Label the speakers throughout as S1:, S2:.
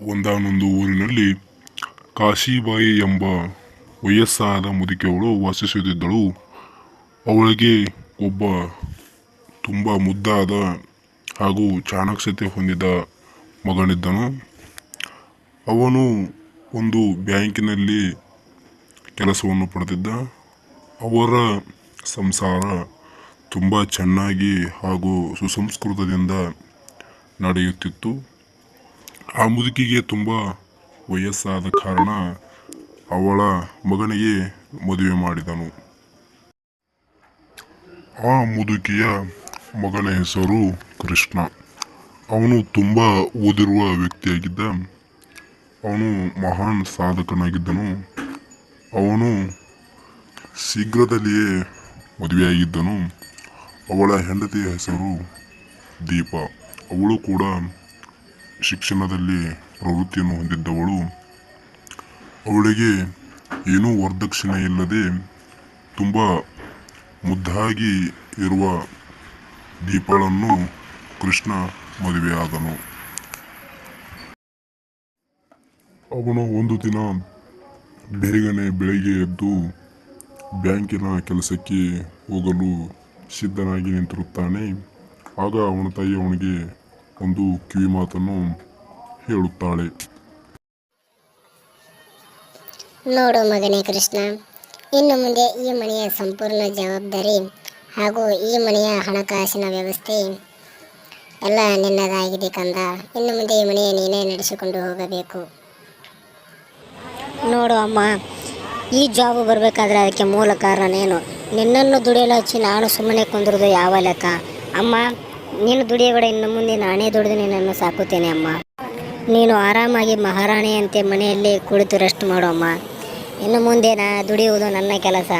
S1: ಒಂದಾನೊಂದು ಊರಿನಲ್ಲಿ ಕಾಶಿಬಾಯಿ ಎಂಬ ವಯಸ್ಸಾದ ಮುದುಕಿಯವಳು ವಾಸಿಸುತ್ತಿದ್ದಳು. ಅವಳಿಗೆ ಒಬ್ಬ ತುಂಬ ಮುದ್ದಾದ ಹಾಗೂ ಚಾಣಾಕ್ಷತೆ ಹೊಂದಿದ ಮಗನಿದ್ದನು. ಅವನು ಒಂದು ಬ್ಯಾಂಕಿನಲ್ಲಿ ಕೆಲಸವನ್ನು ಪಡೆದಿದ್ದ. ಅವರ ಸಂಸಾರ ತುಂಬ ಚೆನ್ನಾಗಿ ಹಾಗೂ ಸುಸಂಸ್ಕೃತದಿಂದ ನಡೆಯುತ್ತಿತ್ತು. ಆ ಮುದುಕಿಗೆ ತುಂಬ ವಯಸ್ಸಾದ ಕಾರಣ ಅವಳ ಮಗನಿಗೆ ಮದುವೆ ಮಾಡಿದನು. ಆ ಮುದುಕಿಯ ಮಗನ ಹೆಸರು ಕೃಷ್ಣ. ಅವನು ತುಂಬ ಓದಿರುವ ವ್ಯಕ್ತಿಯಾಗಿದ್ದ. ಅವನು ಮಹಾನ್ ಸಾಧಕನಾಗಿದ್ದನು. ಅವನು ಶೀಘ್ರದಲ್ಲಿಯೇ ಮದುವೆಯಾಗಿದ್ದನು. ಅವಳ ಹೆಂಡತಿಯ ಹೆಸರು ದೀಪ. ಅವಳು ಕೂಡ ಶಿಕ್ಷಣದಲ್ಲಿ ಪ್ರವೃತ್ತಿಯನ್ನು ಹೊಂದಿದ್ದವಳು. ಅವಳಿಗೆ ಏನೂ ವರದಕ್ಷಿಣೆ ಇಲ್ಲದೆ ತುಂಬ ಮುದ್ದಾಗಿ ಇರುವ ದೀಪಳನ್ನು ಕೃಷ್ಣ ಮದುವೆಯಾದನು. ಅವನು ಒಂದು ದಿನ ಬೇಗನೆ ಬೆಳಗ್ಗೆ ಎದ್ದು ಬ್ಯಾಂಕಿನ ಕೆಲಸಕ್ಕೆ ಹೋಗಲು ಸಿದ್ಧನಾಗಿ ನಿಂತಿರುತ್ತಾನೆ. ಆಗ ಅವನ ತಾಯಿ ಅವನಿಗೆ ಒಂದು ಕಿವಿ ಮಾತನ್ನು ಹೇಳುತ್ತಾಳೆ.
S2: ನೋಡು ಮಗನೇ ಕೃಷ್ಣ ಇನ್ನು ಮುಂದೆ ಈ ಮನೆಯ ಸಂಪೂರ್ಣ ಜವಾಬ್ದಾರಿ ಹಾಗೂ ಈ ಮನೆಯ ಹಣಕಾಸಿನ ವ್ಯವಸ್ಥೆ ಎಲ್ಲ ನಿನ್ನದಾಗಿದೆ ಕಂದ. ಇನ್ನು ಮುಂದೆ ಈ ಮನೆಯ ನೀನೇ ನಡೆಸಿಕೊಂಡು ಹೋಗಬೇಕು.
S3: ನೋಡು ಅಮ್ಮ ಈ ಜಾಬ್ ಬರಬೇಕಾದ್ರೆ ಅದಕ್ಕೆ ಮೂಲ ಕಾರಣ ಏನು? ನಿನ್ನನ್ನು ದುಡಿಯಲು ಹಚ್ಚಿ ನಾನು ಸುಮ್ಮನೆ ಕುಂದಿರೋದು ಯಾವ ಲೆಕ್ಕ? ಅಮ್ಮ ನೀನು ದುಡಿಯಬೇಡ ಇನ್ನು ಮುಂದೆ ನಾನೇ ದುಡಿದು ನಿನ್ನನ್ನು ಸಾಕುತ್ತೇನೆ ಅಮ್ಮ. ನೀನು ಆರಾಮಾಗಿ ಮಹಾರಾಣಿಯಂತೆ ಮನೆಯಲ್ಲಿ ಕುಳಿತು ರೆಸ್ಟ್ ಮಾಡು ಅಮ್ಮ. ಇನ್ನು ಮುಂದೆ ನಾ ದುಡಿಯುವುದು ನನ್ನ ಕೆಲಸ.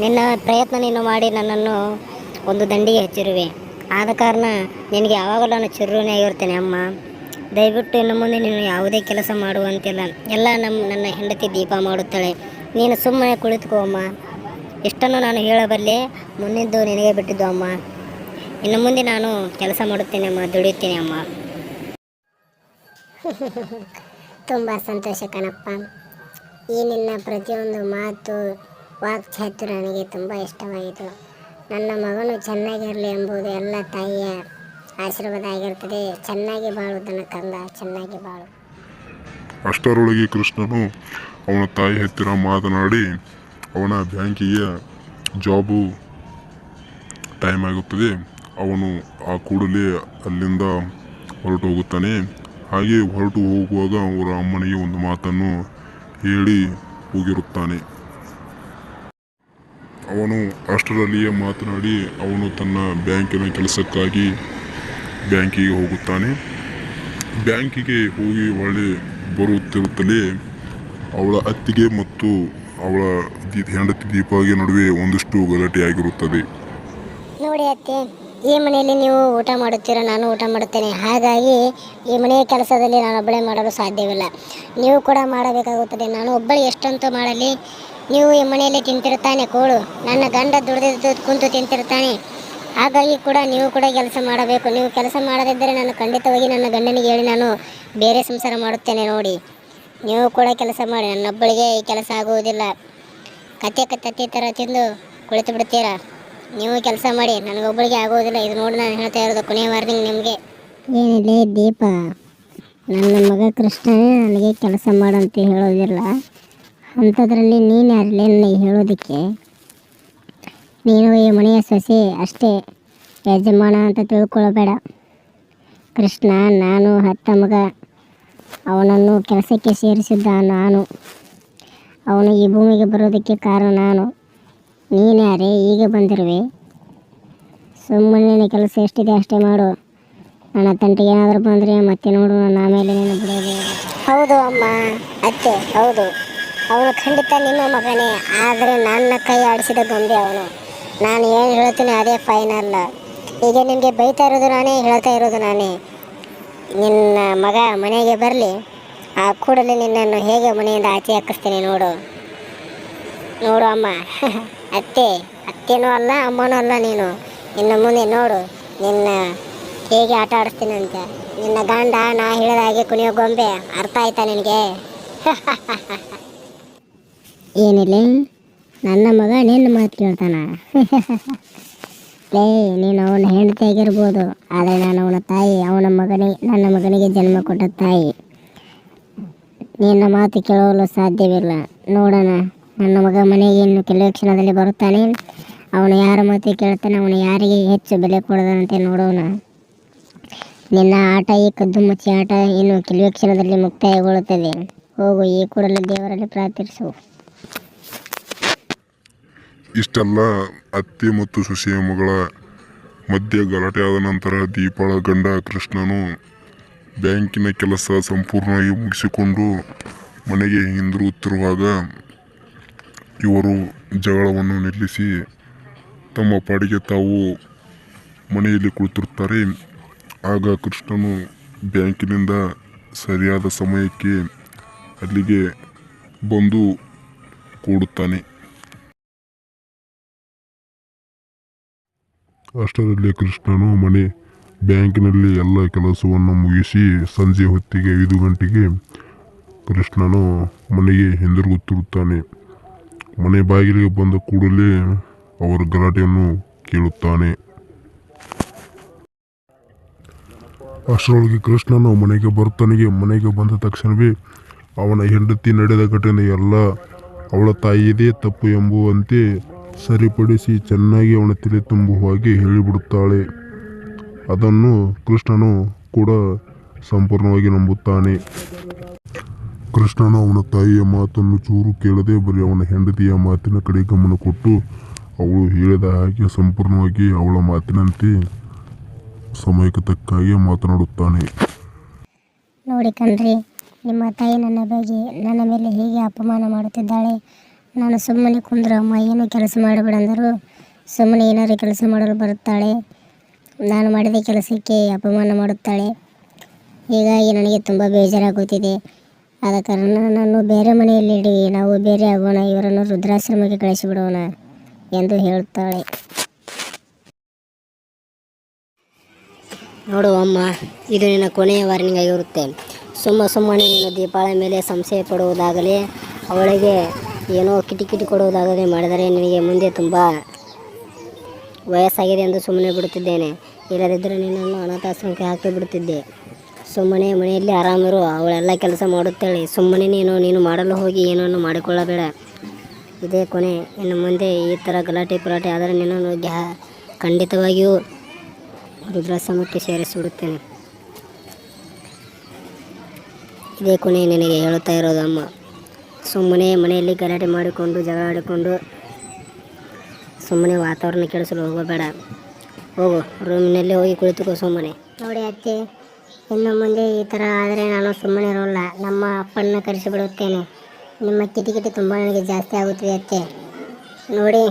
S3: ನಿನ್ನ ಪ್ರಯತ್ನ ನೀನು ಮಾಡಿ ನನ್ನನ್ನು ಒಂದು ದಂಡಿಗೆ ಹಚ್ಚಿರುವೆ. ಆದ ಕಾರಣ ನಿನಗೆ ಯಾವಾಗಲೂ ನಾನು ಚಿರುಣಿಯಾಗಿರ್ತೇನೆ ಅಮ್ಮ. ದಯವಿಟ್ಟು ಇನ್ನು ಮುಂದೆ ನೀನು ಯಾವುದೇ ಕೆಲಸ ಮಾಡುವಂತಿಲ್ಲ. ಎಲ್ಲ ನಮ್ಮ ನನ್ನ ಹೆಂಡತಿ ದೀಪ ಮಾಡುತ್ತಾಳೆ. ನೀನು ಸುಮ್ಮನೆ ಕುಳಿತುಕೋ ಅಮ್ಮ. ಇಷ್ಟನ್ನು ನಾನು ಹೇಳಬಲ್ಲೆ ಮುಂದಿದ್ದು ನಿನಗೆ ಬಿಟ್ಟಿದ್ದು ಅಮ್ಮ. ಇನ್ನು ಮುಂದೆ ನಾನು ಕೆಲಸ ಮಾಡುತ್ತೇನೆ ಅಮ್ಮ ದುಡಿಯುತ್ತೇನೆ ಅಮ್ಮ.
S2: ತುಂಬ ಸಂತೋಷ ಕಣಪ್ಪ. ಈ ನಿನ್ನ ಪ್ರತಿಯೊಂದು ಮಾತು ವಾಕ್ಚಾತುರ್ಯ ನನಗೆ ತುಂಬ ಇಷ್ಟವಾಯಿತು. ನನ್ನ ಮಗನು ಚೆನ್ನಾಗಿರಲಿ ಎಂಬುದು ಎಲ್ಲ ತಾಯಿಯ ಆಶೀರ್ವಾದ ಆಗಿರ್ತದೆ. ಚೆನ್ನಾಗಿ ಬಾಳು ನನ್ನ ಕಂದ ಚೆನ್ನಾಗಿ ಬಾಳು.
S1: ಅಷ್ಟರೊಳಗೆ ಕೃಷ್ಣನು ಅವನ ತಾಯಿ ಹತ್ತಿರ ಮಾತನಾಡಿ ಅವನ ಬ್ಯಾಂಕಿಗೆ ಜಾಬು ಟೈಮ್ ಆಗುತ್ತದೆ. ಅವನು ಆ ಕೂಡಲೇ ಅಲ್ಲಿಂದ ಹೊರಟು ಹೋಗುತ್ತಾನೆ ಹಾಗೆ ಹೊರಟು ಹೋಗುವಾಗ ಅವರ ಅಮ್ಮನಿಗೆ ಒಂದು ಮಾತನ್ನು ಹೇಳಿ ಹೋಗಿರುತ್ತಾನೆ. ಅವನು ಅಷ್ಟರಲ್ಲಿಯೇ ಮಾತನಾಡಿ ಅವನು ತನ್ನ ಬ್ಯಾಂಕಿನ ಕೆಲಸಕ್ಕಾಗಿ ಬ್ಯಾಂಕಿಗೆ ಹೋಗುತ್ತಾನೆ. ಬ್ಯಾಂಕಿಗೆ ಹೋಗಿ ಒಳ್ಳೆ ಬರುತ್ತಿರುತ್ತಲೇ ಅವಳ ಅತ್ತಿಗೆ ಮತ್ತು ಅವಳ ಹೆಂಡತಿ ದೀಪಾಗೆ ನಡುವೆ ಒಂದಿಷ್ಟು ಗಲಾಟೆಯಾಗಿರುತ್ತದೆ.
S2: ನೋಡಿ ಅತ್ತೆ ಈ ಮನೆಯಲ್ಲಿ ನೀವು ಊಟ ಮಾಡುತ್ತೀರ, ನಾನು ಊಟ ಮಾಡುತ್ತೇನೆ. ಹಾಗಾಗಿ ಈ ಮನೆಯ ಕೆಲಸದಲ್ಲಿ ನಾನು ಒಬ್ಬಳೇ ಮಾಡಲು ಸಾಧ್ಯವಿಲ್ಲ. ನೀವು ಕೂಡ ಮಾಡಬೇಕಾಗುತ್ತದೆ. ನಾನು ಒಬ್ಬಳು ಎಷ್ಟಂತೂ ಮಾಡಲಿ. ನೀವು ಈ ಮನೆಯಲ್ಲಿ ತಿಂತಿರ್ತಾನೆ ಕೋಳು. ನನ್ನ ಗಂಡ ದುಡಿದು ಕುಂತು ತಿಂತಿರ್ತಾನೆ ಹಾಗಾಗಿ ಕೂಡ ನೀವು ಕೂಡ ಕೆಲಸ ಮಾಡಬೇಕು. ನೀವು ಕೆಲಸ ಮಾಡದಿದ್ದರೆ ನಾನು ಖಂಡಿತವಾಗಿ ನನ್ನ ಗಂಡನಿಗೆ ಹೇಳಿ, ನಾನು ಬೇರೆ ಸಂಸಾರ ಮಾಡುತ್ತೇನೆ ನೋಡಿ. ನೀವು ಕೂಡ ಕೆಲಸ ಮಾಡಿ. ನನ್ನೊಬ್ಬಳಿಗೆ ಈ ಕೆಲಸ ಆಗುವುದಿಲ್ಲ. ಕತೆ ಕತ್ತೆ ಥರ ತಿಂದು ಕುಳಿತು ಬಿಡ್ತೀರಾ ನೀವು ಕೆಲಸ ಮಾಡಿ, ನನಗೊಬ್ಬಳಿಗೆ ಆಗೋದಿಲ್ಲ. ಇದು ನೋಡಿ ನಾನು ಹೇಳ್ತಾ ಇರೋದು ಕೊನೆಯ ವಾರ್ನಿಂಗ್ ನಿಮಗೆ. ಏನಿಲ್ಲ ದೀಪ, ನನ್ನ ಮಗ ಕೃಷ್ಣನೇ ನನಗೆ ಕೆಲಸ ಮಾಡಂತ ಹೇಳೋದಿಲ್ಲ. ಅಂಥದ್ರಲ್ಲಿ ನೀನು ಯಾರಲ್ಲೇ ನನಗೆ ಹೇಳೋದಕ್ಕೆ? ನೀನು ಈ ಮನೆಯ ಸೊಸೆ ಅಷ್ಟೇ, ಯಜಮಾನ ಅಂತ ತಿಳ್ಕೊಳ್ಳಬೇಡ ಕೃಷ್ಣ, ನಾನು ಹತ್ತ ಮಗ. ಅವನನ್ನು ಕೆಲಸಕ್ಕೆ ಸೇರಿಸಿದ್ದ ನಾನು. ಅವನು ಈ ಭೂಮಿಗೆ ಬರೋದಕ್ಕೆ ಕಾರಣ ನಾನು. ನೀನ್ಯಾರೇ ಈಗ ಬಂದಿರುವೆ. ಸುಮ್ಮನೆ ಕೆಲಸ ಎಷ್ಟಿದೆ ಅಷ್ಟೇ ಮಾಡು. ನನ್ನ ತಂಟಿಗೆ ಏನಾದರೂ ಬಂದರೆ ಮತ್ತೆ ನೋಡು, ನನ್ನ ಆಮೇಲೆ ನೀನು ಬಿಡೋದು. ಹೌದು ಅಮ್ಮ, ಅತ್ತೆ, ಹೌದು. ಅವನು ಖಂಡಿತ ನಿಮ್ಮ ಮಗನೇ, ಆದರೆ ನನ್ನ ಕೈ ಆಡಿಸಿದ ಗೊಂಬೆ ಅವನು. ನಾನು ಏನು ಹೇಳ್ತೀನಿ ಅದೇ ಫೈನಲ್ ಈಗ ನಿಮಗೆ ಬೈತಾ ಇರೋದು ನಾನೇ, ಹೇಳ್ತಾ ಇರೋದು ನಾನೇ. ನಿನ್ನ ಮಗ ಮನೆಗೆ ಬರಲಿ. ಆ ಕೂಡಲೇ ನಿನ್ನನ್ನು ಹೇಗೆ ಮನೆಯಿಂದ ಆಚೆ ಹಾಕಿಸ್ತೀನಿ ನೋಡು. ನೋಡು ಅಮ್ಮ. ಅತ್ತೆ, ಅತ್ತೆನೂ ಅಲ್ಲ, ಅಮ್ಮನೂ ಅಲ್ಲ ನೀನು. ನಿನ್ನ ಮುಂದೆ ನೋಡು, ನಿನ್ನ ಹೇಗೆ ಆಟ ಆಡಿಸ್ತೀನಿ ಅಂತ ನಿನ್ನ ಗಂಡ ನಾ ಹೇಳಿದ ಹಾಗೆ ಕುಣಿಯೋ ಗೊಂಬೆ, ಅರ್ಥ ಆಯ್ತಾ ನಿನಗೆ? ಏನಿಲ್ಲ ನನ್ನ ಮಗ ನಿನ್ನ ಮಾತು ಕೇಳ್ತಾನ. ಲೇ, ನೀನು ಅವನ ಹೆಂಡತಿ ಆಗಿರ್ಬೋದು. ಆದರೆ ನಾನು ಅವನ ತಾಯಿ, ಅವನ ಮಗನಿಗೆ, ನನ್ನ ಮಗನಿಗೆ ಜನ್ಮ ಕೊಟ್ಟ ತಾಯಿ. ನಿನ್ನ ಮಾತು ಕೇಳಲು ಸಾಧ್ಯವಿಲ್ಲ. ನೋಡೋಣ. ನನ್ನ ಮಗ ಮನೆಗೆ ಇನ್ನು ಕೆಲವೇ ಕ್ಷಣದಲ್ಲಿ ಬರುತ್ತಾನೆ. ಅವನು ಯಾರ ಮಾತು ಕೇಳ್ತಾನೆ ಅವನು ಯಾರಿಗೆ ಹೆಚ್ಚು ಬೆಲೆ ಕೊಡದಂತೆ ನೋಡೋಣ. ನಿನ್ನ ಆಟ ಈ ಕದ್ದು ಮುಚ್ಚಿ ಆಟ ಇನ್ನು ಕೆಲವೇ ಕ್ಷಣದಲ್ಲಿ ಮುಕ್ತಾಯಗೊಳ್ಳುತ್ತದೆ. ಹೋಗು, ಈ ಕೂಡಲೇ ದೇವರಲ್ಲಿ ಪ್ರಾರ್ಥಿಸು.
S1: ಇಷ್ಟೆಲ್ಲ ಅತ್ತೆ ಮತ್ತು ಸೊಸೆಯ ಮಗಳ ಮಧ್ಯೆ ಗಲಾಟೆ ಆದ ನಂತರ ದೀಪಾಳ ಗಂಡ ಕೃಷ್ಣನು ಬ್ಯಾಂಕಿನ ಕೆಲಸ ಸಂಪೂರ್ಣವಾಗಿ ಮುಗಿಸಿಕೊಂಡು ಮನೆಗೆ ಹಿಂದಿರುಗುತ್ತಿರುವಾಗ ಇವರು ಜಗಳವನ್ನು ನಿಲ್ಲಿಸಿ ತಮ್ಮ ಪಾಡಿಗೆ ತಾವು ಮನೆಯಲ್ಲಿ ಕುಳಿತಿರುತ್ತಾರೆ. ಆಗ ಕೃಷ್ಣನು ಬ್ಯಾಂಕಿನಿಂದ ಸರಿಯಾದ ಸಮಯಕ್ಕೆ ಅಲ್ಲಿಗೆ ಬಂದು ಕೂಡುತ್ತಾನೆ. ಅಷ್ಟರಲ್ಲಿ ಕೃಷ್ಣನು ಮನೆ ಬ್ಯಾಂಕಿನಲ್ಲಿ ಎಲ್ಲ ಕೆಲಸವನ್ನು ಮುಗಿಸಿ ಸಂಜೆ ಹೊತ್ತಿಗೆ ಐದು ಗಂಟೆಗೆ ಕೃಷ್ಣನು ಮನೆಗೆ ಹಿಂದಿರುಗುತ್ತಿರುತ್ತಾನೆ. ಮನೆ ಬಾಗಿಲಿಗೆ ಬಂದ ಕೂಡಲೇ ಅವರ ಗಲಾಟೆಯನ್ನು ಕೇಳುತ್ತಾನೆ. ಅಷ್ಟರೊಳಗೆ ಕೃಷ್ಣನು ಮನೆಗೆ ಬರುತ್ತಾನೆ ಮನೆಗೆ ಬಂದ ತಕ್ಷಣವೇ ಅವನ ಹೆಂಡತಿ ನಡೆದ ಘಟನೆ ಎಲ್ಲ ಅವಳ ತಾಯಿಯದೇ ತಪ್ಪು ಎಂಬುವಂತೆ ಸರಿಪಡಿಸಿ ಚೆನ್ನಾಗಿ ಅವನ ತಲೆ ತುಂಬುವಾಗಿ ಹೇಳಿಬಿಡುತ್ತಾಳೆ. ಅದನ್ನು ಕೃಷ್ಣನು ಕೂಡ ಸಂಪೂರ್ಣವಾಗಿ ನಂಬುತ್ತಾನೆ. ಕೃಷ್ಣನು ಅವನ ತಾಯಿಯ ಮಾತನ್ನು ಚೂರು ಕೇಳದೆ ಬರೀ ಅವನ ಹೆಂಡತಿಯ ಮಾತಿನ ಕಡೆ ಗಮನ ಕೊಟ್ಟು ಅವಳು ಹೇಳಿದ ಹಾಗೆ ಸಂಪೂರ್ಣವಾಗಿ ಅವಳ ಮಾತಿನಂತೆ ಸಮಯಕ್ಕೆ ತಕ್ಕ ಹಾಗೆ ಮಾತನಾಡುತ್ತಾನೆ.
S2: ನೋಡಿ ಕಣ್ರಿ, ನಿಮ್ಮ ತಾಯಿ ನನ್ನ ಬಗ್ಗೆ, ನನ್ನ ಮೇಲೆ ಹೇಗೆ ಅಪಮಾನ ಮಾಡುತ್ತಿದ್ದಾಳೆ? ನಾನು ಸುಮ್ಮನೆ ಕುಂದ್ರ ಅಮ್ಮ, ಏನು ಕೆಲಸ ಮಾಡಬೇಡಂದರು ಸುಮ್ಮನೆ ಏನಾದರೂ ಕೆಲಸ ಮಾಡಲು ಬರುತ್ತಾಳೆ. ನಾನು ಮಾಡಿದ ಕೆಲಸಕ್ಕೆ ಅಪಮಾನ ಮಾಡುತ್ತಾಳೆ. ಹೀಗಾಗಿ ನನಗೆ ತುಂಬ ಬೇಜಾರಾಗುತ್ತಿದೆ. ಆದ ಕಾರಣ ನಾನು ಬೇರೆ ಮನೆಯಲ್ಲಿ ಇಡಿ, ನಾವು ಬೇರೆ ಆಗೋಣ, ಇವರನ್ನು ರುದ್ರಾಶ್ರಮಕ್ಕೆ ಕಳಿಸಿಬಿಡೋಣ ಎಂದು ಹೇಳುತ್ತಾಳೆ
S3: ನೋಡು ಅಮ್ಮ, ಇದು ನಿನ್ನ ಕೊನೆಯ ವಾರ್ನಿಂಗ್ ಆಗಿರುತ್ತೆ. ಸುಮ್ಮ ಸುಮ್ಮನೆ ನೀನು ದೀಪಾಳ ಮೇಲೆ ಸಂಶಯ ಪಡುವುದಾಗಲಿ, ಅವಳಿಗೆ ಏನೋ ಕಿಟಿಕಿಟಿ ಕೊಡುವುದಾಗಲಿ ಮಾಡಿದರೆ ನಿನಗೆ ಮುಂದೆ ತುಂಬ ವಯಸ್ಸಾಗಿದೆ ಎಂದು ಸುಮ್ಮನೆ ಬಿಡುತ್ತಿದ್ದೇನೆ. ಇಲ್ಲದಿದ್ದರೆ ನಿನ್ನನ್ನು ಅನಾಥಾಶ್ರಮಕ್ಕೆ ಹಾಕಿ ಬಿಡುತ್ತಿದ್ದೆ ಸುಮ್ಮನೆ ಮನೆಯಲ್ಲಿ ಆರಾಮಿರು, ಅವಳೆಲ್ಲ ಕೆಲಸ ಮಾಡುತ್ತೇಳಿ. ಸುಮ್ಮನೆ ನೀನು ನೀನು ಮಾಡಲು ಹೋಗಿ ಏನನ್ನು ಮಾಡಿಕೊಳ್ಳಬೇಡ. ಇದೇ ಕೊನೆ. ಇನ್ನು ಮುಂದೆ ಈ ಥರ ಗಲಾಟೆ ಪುರಾಟೆ ಆದರೆ ನಿನ್ನನ್ನು ಗ್ಯಾ, ಖಂಡಿತವಾಗಿಯೂ ರುದ್ರಾಶ್ರಮಕ್ಕೆ ಸೇರಿಸಿಬಿಡುತ್ತೇನೆ. ಇದೇ ಕೊನೆ ನಿನಗೆ ಹೇಳುತ್ತಾ ಇರೋದು ಅಮ್ಮ. ಸುಮ್ಮನೆ ಮನೆಯಲ್ಲಿ ಗಲಾಟೆ ಮಾಡಿಕೊಂಡು, ಜಗಳ ಆಡಿಕೊಂಡು, ಸುಮ್ಮನೆ ವಾತಾವರಣ ಕೆಡಿಸಲು ಹೋಗಬೇಡ. ಹೋಗು, ರೂಮಿನಲ್ಲಿ ಹೋಗಿ ಕುಳಿತುಕೋ ಸುಮ್ಮನೆ.
S2: ನೋಡಿ ಅತ್ತೆ. ಇನ್ನು ಮುಂದೆ ಈ ಥರ ಆದರೆ ನಾನು ಸುಮ್ಮನೆ ಇರೋಲ್ಲ. ನಮ್ಮ ಅಪ್ಪನ ಕರೆಸಿಬಿಡುತ್ತೇನೆ ನಿಮ್ಮ ಕಿಟಿಕಿಟಿ ತುಂಬ ನನಗೆ ಜಾಸ್ತಿ ಆಗುತ್ತಿದೆ ಅತ್ತೆ. ನೋಡಿ,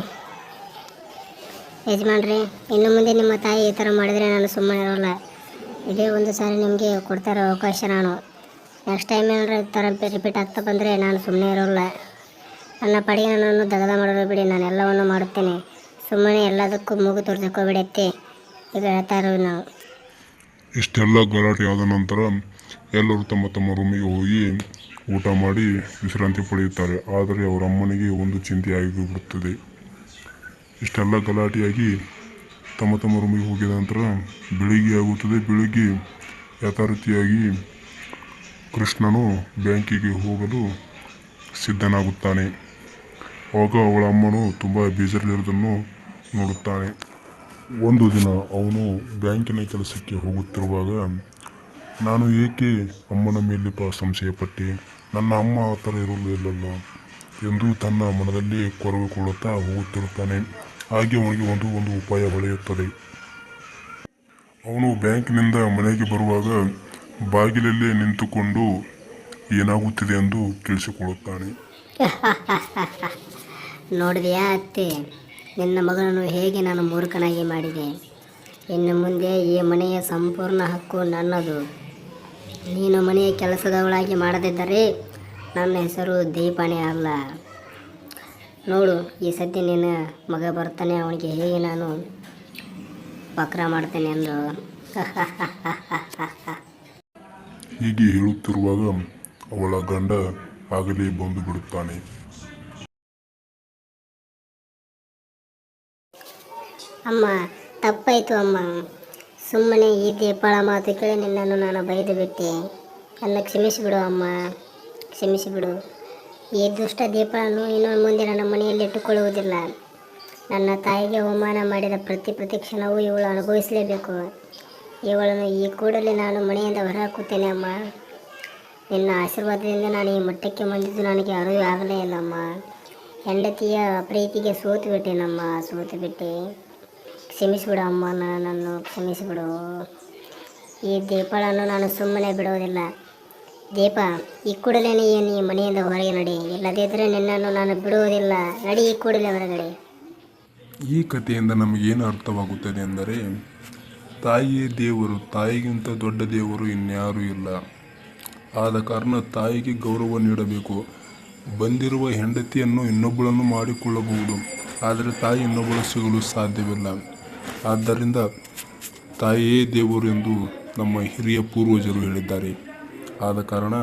S2: ಯಜಮಾನ್ರಿ, ಇನ್ನು ಮುಂದೆ ನಿಮ್ಮ ತಾಯಿ ಈ ಥರ ಮಾಡಿದರೆ ನಾನು ಸುಮ್ಮನೆ ಇರೋಲ್ಲ. ಇದೇ ಒಂದು ಸಾರಿ ನಿಮಗೆ ಕೊಡ್ತಾರೋ ಅವಕಾಶ ನಾನು. ನೆಕ್ಸ್ಟ್ ಟೈಮ್ ಏನಾದರೂ ಈ ಥರ ರಿಪೀಟ್ ಆಗ್ತಾ ಬಂದರೆ ನಾನು ಸುಮ್ಮನೆ ಇರೋಲ್ಲ. ನನ್ನ ಪಡೆಗೆ ನನ್ನನ್ನು ದಗದ ಮಾಡಲು ಬಿಡಿ, ನಾನು ಎಲ್ಲವನ್ನು ಮಾಡುತ್ತೇನೆ. ಸುಮ್ಮನೆ ಎಲ್ಲದಕ್ಕೂ ಮೂಗು ತೋರ್ಸಕ್ಕೋಗ್ಬಿಡಿ ಅತ್ತೆ. ಈಗ ಹೇಳ್ತಾ ಇರೋದು ನಾವು.
S1: ಇಷ್ಟೆಲ್ಲ ಗಲಾಟೆ ಆದ ನಂತರ ಎಲ್ಲರೂ ತಮ್ಮ ತಮ್ಮ ರೂಮಿಗೆ ಹೋಗಿ ಊಟ ಮಾಡಿ ವಿಶ್ರಾಂತಿ ಪಡೆಯುತ್ತಾರೆ. ಆದರೆ ಅವರ ಅಮ್ಮನಿಗೆ ಒಂದು ಚಿಂತೆಯಾಗಿ ಬಿಡುತ್ತದೆ. ಇಷ್ಟೆಲ್ಲ ಗಲಾಟೆಯಾಗಿ ತಮ್ಮ ತಮ್ಮ ರೂಮಿಗೆ ಹೋಗಿದ ನಂತರ ಬೆಳಿಗ್ಗೆ ಆಗುತ್ತದೆ. ಬೆಳಿಗ್ಗೆ ಯಥಾರೀತಿಯಾಗಿ ಕೃಷ್ಣನು ಬ್ಯಾಂಕಿಗೆ ಹೋಗಲು ಸಿದ್ಧನಾಗುತ್ತಾನೆ. ಆಗ ಅವಳ ಅಮ್ಮನು ತುಂಬ ಬೇಜಾರಲ್ಲಿರೋದನ್ನು ನೋಡುತ್ತಾನೆ. ಒಂದು ದಿನ ಅವನು ಬ್ಯಾಂಕಿನ ಕೆಲಸಕ್ಕೆ ಹೋಗುತ್ತಿರುವಾಗ ನಾನು ಏಕೆ ಅಮ್ಮನ ಮೇಲೆ ಪ ಸಂಶಯಪಟ್ಟೆ ನನ್ನ ಅಮ್ಮ ಆ ಥರ ಇರಲು ಇಲ್ಲಲ್ಲ ಎಂದು ತನ್ನ ಮನದಲ್ಲಿ ಕೊರಗಿಕೊಳ್ಳುತ್ತಾ ಹೋಗುತ್ತಿರುತ್ತಾನೆ. ಹಾಗೆ ಅವನಿಗೆ ಒಂದು ಒಂದು ಉಪಾಯ ಹೊಳೆಯುತ್ತದೆ ಅವನು ಬ್ಯಾಂಕಿನಿಂದ ಮನೆಗೆ ಬರುವಾಗ ಬಾಗಿಲಲ್ಲೇ ನಿಂತುಕೊಂಡು ಏನಾಗುತ್ತಿದೆ ಎಂದು ಕೇಳಿಸಿಕೊಳ್ಳುತ್ತಾನೆ.
S3: ನೋಡಿದೆಯಾ ಅತ್ತೆ? ನಿನ್ನ ಮಗನನ್ನು ಹೇಗೆ ನಾನು ಮೂರ್ಖನಾಗಿ ಮಾಡಿದೆ? ಇನ್ನು ಮುಂದೆ ಈ ಮನೆಯ ಸಂಪೂರ್ಣ ಹಕ್ಕು ನನ್ನದು. ನೀನು ಮನೆಯ ಕೆಲಸದವಳಾಗಿ ಮಾಡದಿದ್ದರೆ ನನ್ನ ಹೆಸರು ದೀಪಾನೆ ಅಲ್ಲ. ನೋಡು, ಈ ಸದ್ಯ ನಿನ್ನ ಮಗ ಬರ್ತಾನೆ, ಅವನಿಗೆ ಹೇಗೆ ನಾನು ವಕ್ರ ಮಾಡ್ತೇನೆ ಎಂದು.
S1: ಹೀಗೆ ಹೇಳುತ್ತಿರುವಾಗ ಅವಳ ಗಂಡ ಆಗಲೇ ಬಂದು ಬಿಡುತ್ತಾನೆ.
S2: ಅಮ್ಮ, ತಪ್ಪಾಯಿತು ಅಮ್ಮ. ಸುಮ್ಮನೆ ಈ ದೀಪಾಳ ಮಾತು ಕೇಳಿ ನಿನ್ನನ್ನು ನಾನು ಬೈದು ಬಿಟ್ಟೆ. ನನ್ನ ಕ್ಷಮಿಸಿಬಿಡು ಅಮ್ಮ. ಕ್ಷಮಿಸಿಬಿಡು. ಈ ದುಷ್ಟ ದೀಪಗಳನ್ನು ಇನ್ನು ಮುಂದೆ ನನ್ನ ಮನೆಯಲ್ಲಿ ಇಟ್ಟುಕೊಳ್ಳುವುದಿಲ್ಲ. ನನ್ನ ತಾಯಿಗೆ ಅವಮಾನ ಮಾಡಿದ ಪ್ರತಿ ಪ್ರತಿ ಕ್ಷಣವೂ ಇವಳು ಅನುಭವಿಸಲೇಬೇಕು. ಇವಳನ್ನು ಈ ಕೂಡಲೇ ನಾನು ಮನೆಯಿಂದ ಹೊರಹಾಕುತ್ತೇನೆ ಅಮ್ಮ. ನಿನ್ನ ಆಶೀರ್ವಾದದಿಂದ ನಾನು ಈ ಮಟ್ಟಕ್ಕೆ ಬಂದಿದ್ದು ನನಗೆ ಅರಿವು ಆಗಲೇ ಇಲ್ಲಮ್ಮ ಹೆಂಡತಿಯ ಪ್ರೀತಿಗೆ ಸೋತು ಬಿಟ್ಟೆನಮ್ಮ, ಸೋತು ಬಿಟ್ಟೆ. ಕ್ಷಮಿಸಿಬಿಡು ಅಮ್ಮ ನನ್ನನ್ನು ಕ್ಷಮಿಸಿಬಿಡು. ಈ ದೀಪಗಳನ್ನು ನಾನು ಸುಮ್ಮನೆ ಬಿಡೋದಿಲ್ಲ. ದೀಪ, ಈ ಕೂಡಲೇ ನೀನು ಈ ಮನೆಯಿಂದ ಹೊರಗೆ ನಡಿ. ಇಲ್ಲದಿದ್ದರೆ ನಿನ್ನನ್ನು ನಾನು ಬಿಡುವುದಿಲ್ಲ. ನಡಿ ಈ ಕೂಡಲೇ ಹೊರಗಡೆ.
S1: ಈ ಕಥೆಯಿಂದ ನಮಗೇನು ಅರ್ಥವಾಗುತ್ತದೆ ಎಂದರೆ ತಾಯಿಯೇ ದೇವರು, ತಾಯಿಗಿಂತ ದೊಡ್ಡ ದೇವರು ಇನ್ಯಾರೂ ಇಲ್ಲ. ಆದ ಕಾರಣ ತಾಯಿಗೆ ಗೌರವ ನೀಡಬೇಕು. ಬಂದಿರುವ ಹೆಂಡತಿಯನ್ನು ಇನ್ನೊಬ್ಬಳನ್ನು ಮಾಡಿಕೊಳ್ಳಬಹುದು. ಆದರೆ ತಾಯಿ ಇನ್ನೊಬ್ಬಳು ಸಿಗಲು ಸಾಧ್ಯವಿಲ್ಲ. ಆದ್ದರಿಂದ ತಾಯಿಯೇ ದೇವರು ಎಂದು ನಮ್ಮ ಹಿರಿಯ ಪೂರ್ವಜರು ಹೇಳಿದ್ದಾರೆ. ಆದ ಕಾರಣ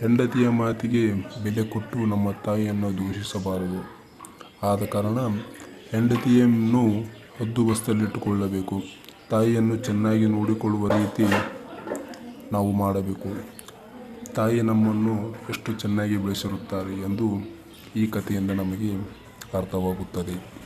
S1: ಹೆಂಡತಿಯ ಮಾತಿಗೆ ಬೆಲೆ ಕೊಟ್ಟು ನಮ್ಮ ತಾಯಿಯನ್ನು ದೂಷಿಸಬಾರದು. ಆದ ಕಾರಣ ಹೆಂಡತಿಯನ್ನು ಹದ್ದುಬಸ್ತಲ್ಲಿಟ್ಟುಕೊಳ್ಳಬೇಕು. ತಾಯಿಯನ್ನು ಚೆನ್ನಾಗಿ ನೋಡಿಕೊಳ್ಳುವ ರೀತಿ ನಾವು ಮಾಡಬೇಕು. ತಾಯಿ ನಮ್ಮನ್ನು ಎಷ್ಟು ಚೆನ್ನಾಗಿ ಬೆಳೆಸಿರುತ್ತಾರೆ ಎಂದು ಈ ಕಥೆಯಿಂದ ನಮಗೆ ಅರ್ಥವಾಗುತ್ತದೆ.